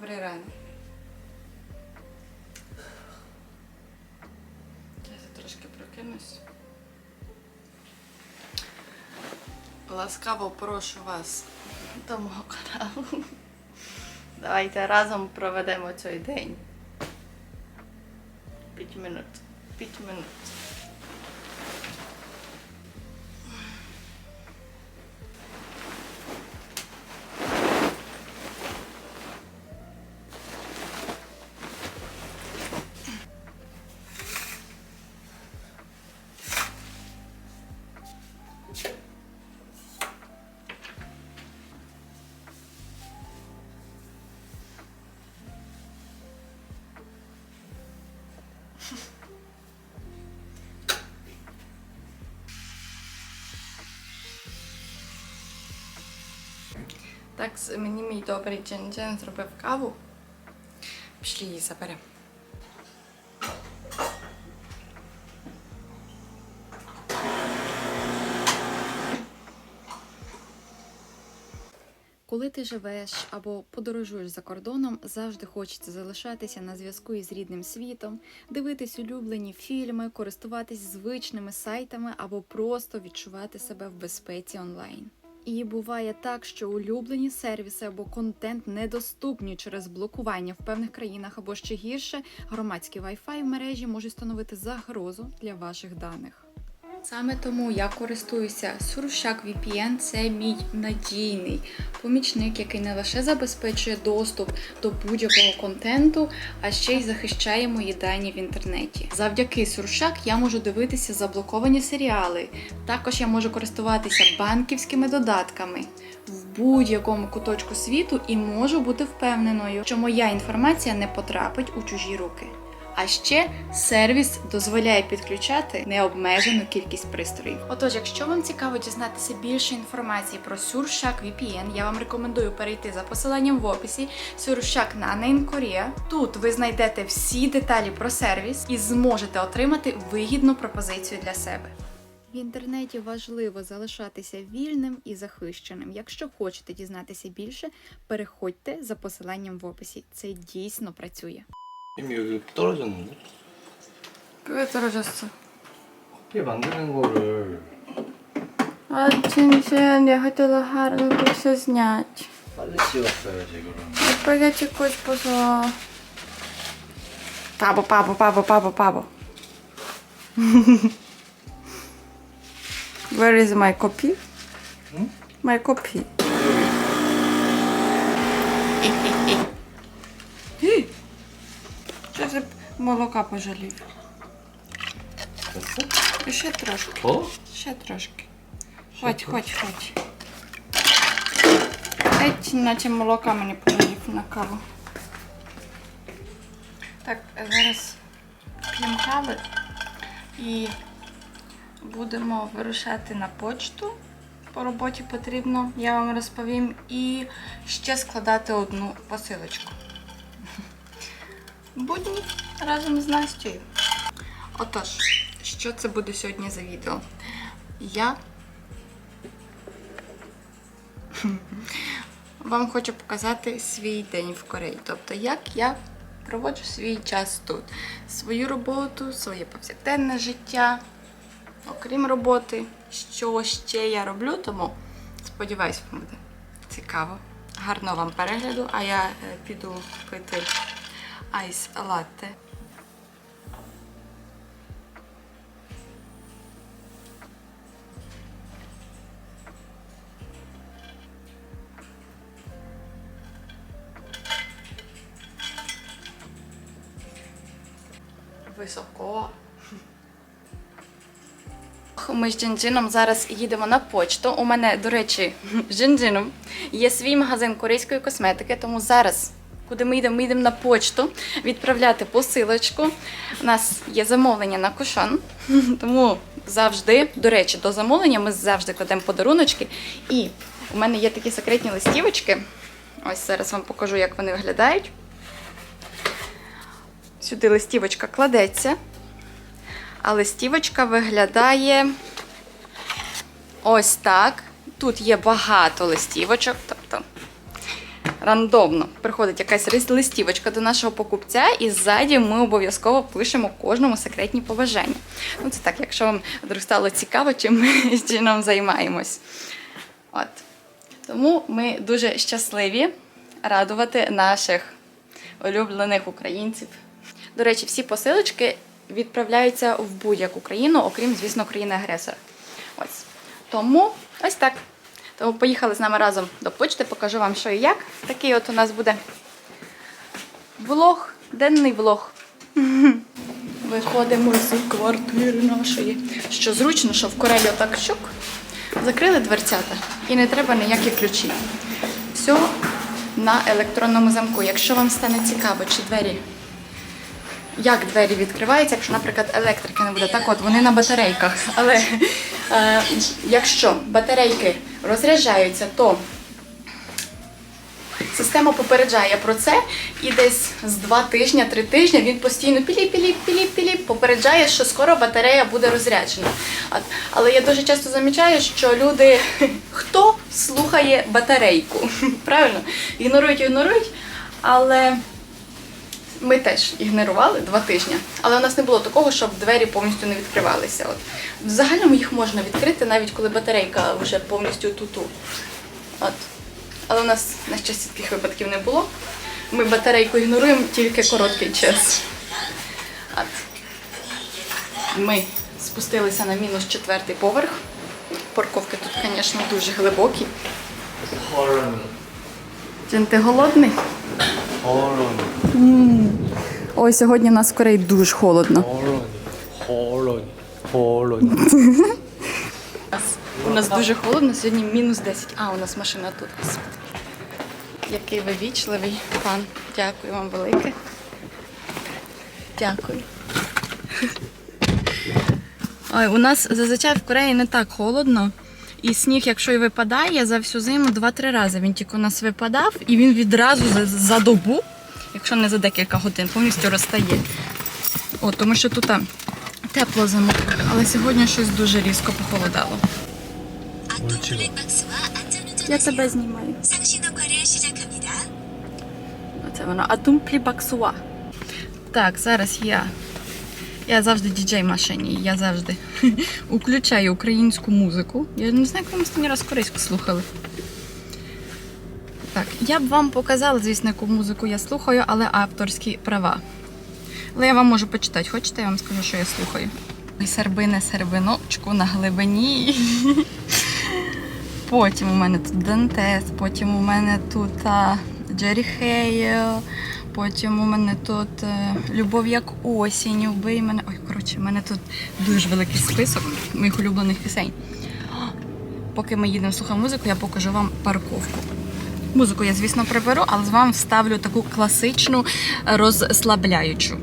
Добрий ранок. Я трошки прокинусь. Ласкаво прошу вас до мого каналу. Давайте разом проведемо цей день. П'ять минут. П'ять минут. Так, с- мені мій добрий джин-джин зробив каву. Пішли її заберемо. Коли ти живеш або подорожуєш за кордоном, завжди хочеться залишатися на зв'язку із рідним світом, дивитись улюблені фільми, користуватись звичними сайтами або просто відчувати себе в безпеці онлайн. І буває так, що улюблені сервіси або контент недоступні через блокування в певних країнах, або ще гірше, громадські Wi-Fi в мережі можуть становити загрозу для ваших даних. Саме тому я користуюся Surfshark VPN. Це мій надійний помічник, який не лише забезпечує доступ до будь-якого контенту, а ще й захищає мої дані в інтернеті. Завдяки Surfshark я можу дивитися заблоковані серіали. Також я можу користуватися банківськими додатками в будь-якому куточку світу і можу бути впевненою, що моя інформація не потрапить у чужі руки. А ще сервіс дозволяє підключати необмежену кількість пристроїв. Отож, якщо вам цікаво дізнатися більше інформації про Surfshark VPN, я вам рекомендую перейти за посиланням в описі Surfshark in Korea. Тут ви знайдете всі деталі про сервіс і зможете отримати вигідну пропозицію для себе. В інтернеті важливо залишатися вільним і захищеним. Якщо хочете дізнатися більше, переходьте за посиланням в описі. Це дійсно працює. 이미 여기 떨어졌는데? 왜 떨어졌어? 커피 만드는 거를 아침 시간에 하더라 하는 것을 냐지 빨리 씌웠어요 지금 예쁘게 찍고 싶어서 바보 바보 바보 바보 바보 Where is my coffee? 응? My coffee Ти ж молока пожалів. І ще трошки. О? Ще трошки. Хоч, хоч, хоч. Еть, наче молока мені пожалів на каву. Так, зараз п'ємо кави і будемо вирушати на почту. По роботі потрібно, я вам розповім, і ще складати одну посилочку. Будні разом з Настю. Отож, що це буде сьогодні за відео? Я вам хочу показати свій день в Кореї. Тобто, як я проводжу свій час тут. Свою роботу, своє повсякденне життя, окрім роботи, що ще я роблю, тому сподіваюсь, вам буде цікаво. Гарного вам перегляду, а я е, піду пити айс латте. Високо. Ми з Джинджином зараз їдемо на почту. У мене, до речі, з Джинджином є свій магазин корейської косметики, тому зараз, куди ми йдемо, ми йдемо на почту відправляти посилочку. У нас є замовлення на кушон, тому завжди, до речі, до замовлення ми завжди кладемо подаруночки. І у мене є такі секретні листівочки. Ось зараз вам покажу, як вони виглядають. Сюди листівочка кладеться. А листівочка виглядає ось так. Тут є багато листівочок, рандомно приходить якась листівочка до нашого покупця, і ззаді ми обов'язково пишемо кожному секретні побажання. Ну, це так, якщо вам вдруг стало цікаво, чим ми з чином займаємось. От. Тому ми дуже щасливі радувати наших улюблених українців. До речі, всі посилочки відправляються в будь-яку країну, окрім, звісно, країни-агресора. Ось. Тому ось так. Тому поїхали з нами разом до почти, покажу вам, що і як. Такий от у нас буде влог, денний влог. Виходимо з квартири нашої. Що зручно, що в Корелі отак щук, закрили дверцята і не треба ніякі ключі. Все на електронному замку. Якщо вам стане цікаво, чи двері як двері відкриваються, якщо, наприклад, електрики не буде. Так от, вони на батарейках. Але е, якщо батарейки розряджаються, то система попереджає про це, і десь з два тижні, три тижні він постійно піліп-піліп-піліп-піліп попереджає, що скоро батарея буде розряджена. Але я дуже часто замічаю, що люди, хто слухає батарейку, правильно? Ігнорують, ігнорують, але ми теж ігнорували два тижні, але у нас не було такого, щоб двері повністю не відкривалися. От в загальному їх можна відкрити, навіть коли батарейка вже повністю туту. От. Але у нас на щастя таких випадків не було. Ми батарейку ігноруємо тільки короткий час. От. Ми спустилися на мінус четвертий поверх. Парковки тут, звісно, дуже глибокі. Джин, ти голодний? М -м. Ой, сьогодні у нас в Кореї дуже холодно. Холодно. Холодно. У нас дуже холодно, сьогодні мінус 10. А, у нас машина тут. Який ви вічливий пан. Дякую вам велике. Дякую. Ой, У нас зазвичай в Кореї не так холодно. І сніг, якщо і випадає, за всю зиму два-три рази він тільки у нас випадав, і він відразу за, за добу якщо не за декілька годин, повністю розтає. О, Тому що тут тепло зимою, але сьогодні щось дуже різко похолодало. Я тебе знімаю. Ну, це вона Атумплі Баксуа. Так, зараз я. Я завжди діджей машині, я завжди включаю українську музику. Я не знаю, як ми останній раз корейську слухали. Так, я б вам показала, звісно, яку музику я слухаю, але авторські права. Але я вам можу почитати. Хочете, я вам скажу, що я слухаю? Сербине сербиночку на глибині. Потім у мене тут Дантес, потім у мене тут а, Джері Хейл, потім у мене тут е, Любов як осінь, вбий мене. Ой, коротше, у мене тут дуже великий список моїх улюблених пісень. Поки ми їдемо слухати музику, я покажу вам парковку. Музику я, звісно, приберу, але з вам вставлю таку класичну розслабляючу.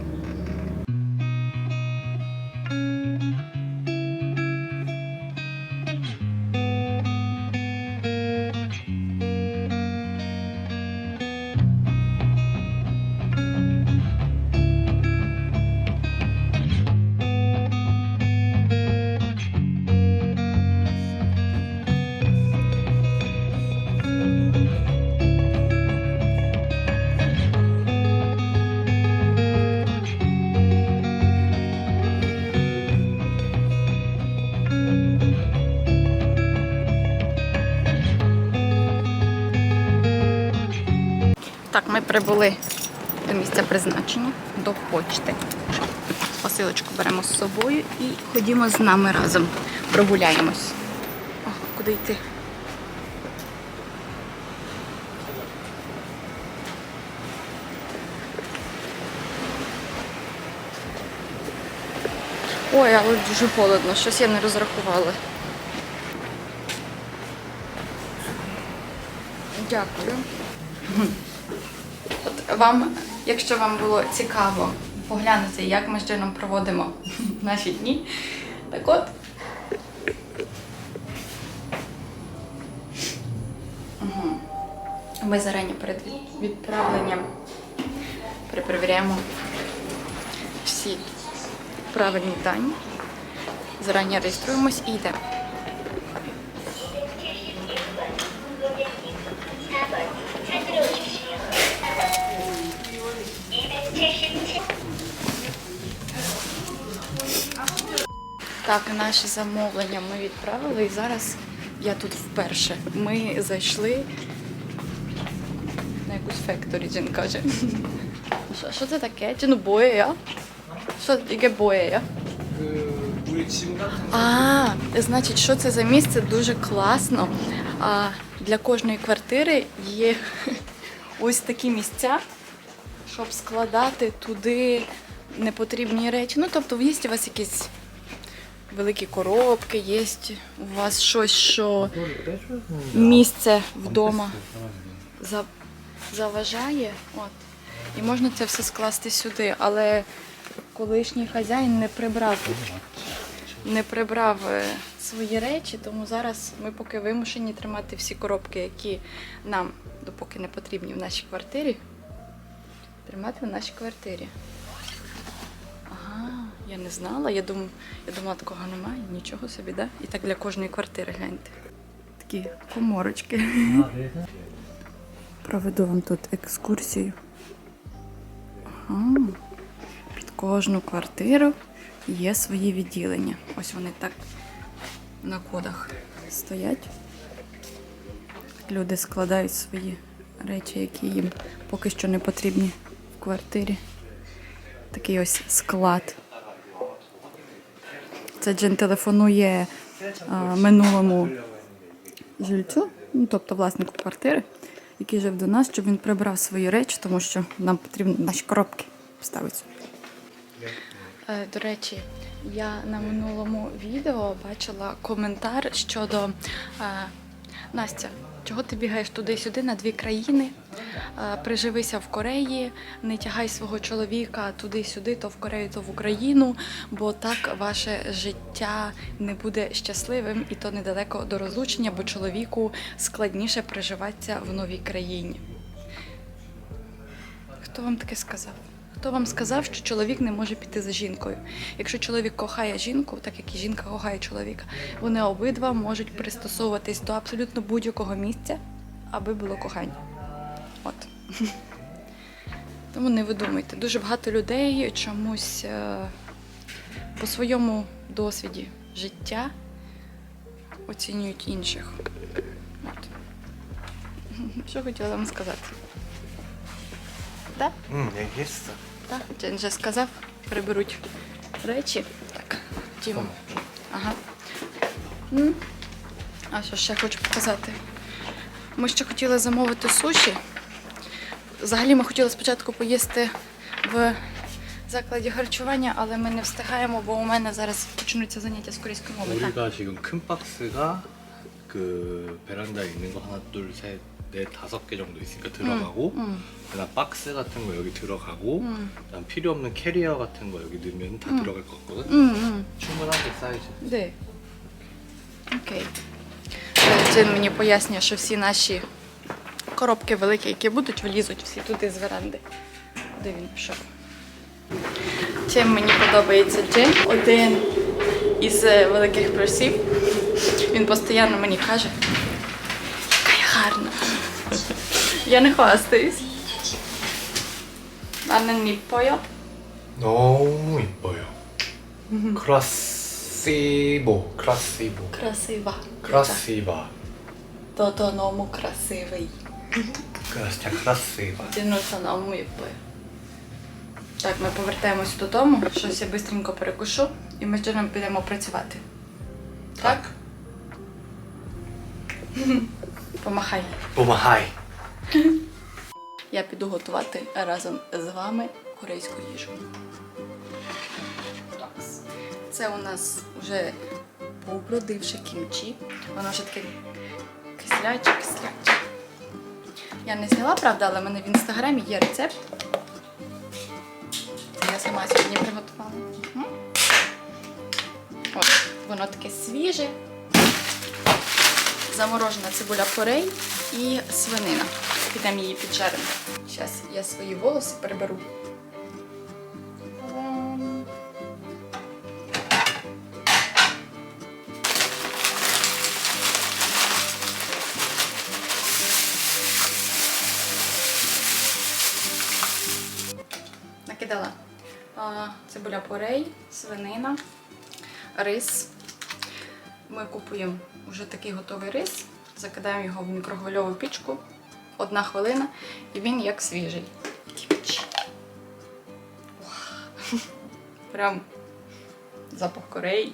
Ми прибули до місця призначення, до почти. Посилочку беремо з собою і ходімо з нами разом. Прогуляємось. О, куди йти? Ой, але дуже холодно, щось я не розрахувала. Дякую. Вам, якщо вам було цікаво поглянути, як ми з Джином проводимо наші дні, так от. Ми зарані перед відправленням перепровіряємо всі правильні дані. Зарані реєструємось і йдемо. Так, наші замовлення ми відправили і зараз я тут вперше. Ми зайшли на якусь фекторі, Джин каже. Що, що це таке? Джин ну, боя? Що таке боя? Е, а, значить, що це за місце? Дуже класно. А, Для кожної квартири є ось такі місця, щоб складати туди непотрібні речі. Ну, тобто, є у вас якісь великі коробки, є у вас щось, що місце вдома заважає. От. І можна це все скласти сюди. Але колишній хазяїн не прибрав не прибрав е, свої речі, тому зараз ми поки вимушені тримати всі коробки, які нам допоки не потрібні в нашій квартирі. Тримати в нашій квартирі. Я не знала. Я думала, я думала, такого немає. Нічого собі, да? І так для кожної квартири гляньте. Такі коморочки. Проведу вам тут екскурсію. Ага. Під кожну квартиру є свої відділення. Ось вони так на кодах стоять. Люди складають свої речі, які їм поки що не потрібні в квартирі. Такий ось склад. Це Джин телефонує а, минулому жильцю, ну, тобто власнику квартири, який жив до нас, щоб він прибрав свої речі, тому що нам потрібно наші коробки поставити. Е, До речі, я на минулому відео бачила коментар щодо е, Настя, чого ти бігаєш туди-сюди на дві країни? Е, Приживися в Кореї, не тягай свого чоловіка туди-сюди, то в Корею, то в Україну, бо так ваше життя не буде щасливим і то недалеко до розлучення, бо чоловіку складніше приживатися в новій країні. Хто вам таке сказав? Хто вам сказав, що чоловік не може піти за жінкою? Якщо чоловік кохає жінку, так як і жінка кохає чоловіка, вони обидва можуть пристосовуватись до абсолютно будь-якого місця, аби було кохання. От. Тому не видумуйте. Дуже багато людей чомусь е, по своєму досвіді життя оцінюють інших. От. Що хотіла вам сказати? Так? 응 얘기했어 Так, Джен вже сказав, приберуть речі. Так, Діма. Ага. М. А що ще хочу показати? Ми ще хотіли замовити суші. Взагалі ми хотіли спочатку поїсти в закладі харчування, але ми не встигаємо, бо у мене зараз почнуться заняття з корейської мови. Так. 우리가 지금 큰 박스가 그 베란다에 있는 거 하나 둘셋 넷 다섯 개 정도 있으니까 들어가고 음. 그다음 박스 같은 거 여기 들어가고 음. 그다음 필요 없는 캐리어 같은 거 여기 넣으면 다 음. 들어갈 것 같거든 음, 음. 충분하게 사이즈 Де? Окей. Е, Джин мені пояснює, що всі наші коробки великі, які будуть, влізуть всі туди з веранди. Де він пішов? Чим мені подобається Джин? Один із е, великих плюсів. Він постійно мені каже, яка я гарна. Я не хвастаюсь. 나는 이뻐요? 너무 이뻐요 크라시보 크라시보 Красива. 크라시바 То-то ному красивий. 진짜 크라시바 Тянуться на випою. Так, ми повертаємось додому, щось я швидко перекушу, і ми з Джоном підемо працювати. Так? Помахай. Помагай. Я піду готувати разом з вами корейську їжу. Це у нас вже побродивши кімчі. Воно вже таке кисляче-кисляче. Я не зняла, правда, але в мене в інстаграмі є рецепт. Я сама сьогодні приготувала. От, Воно таке свіже. Заморожена цибуля порей і свинина. Підемо її піджаримо. Зараз я свої волоси. Та-дам. Накидала цибуля порей, свинина, рис. Ми купуємо вже такий готовий рис, закидаємо його в мікрохвильову пічку. Одна хвилина, і він як свіжий. Прям запах Кореї.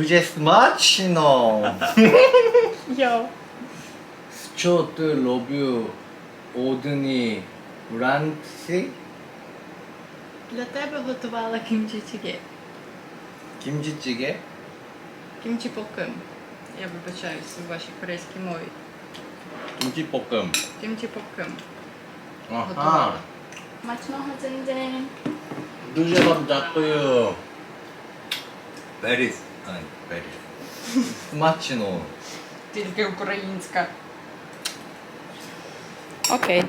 두제 스마치노 Йоу! 스초트 로뷰 오드니 브란치 Для тебе готувала кімчі чіге. 김치찌개 Кімчі поким. Я вибачаюсь у вашій корейській мові. 김치볶음 Кімчі поким. 아하 готувала. Смачного дзень-дзень! 두제 감자고요 베리스 А, Беріг. Матчино. Ну. Тільки українська. Окей.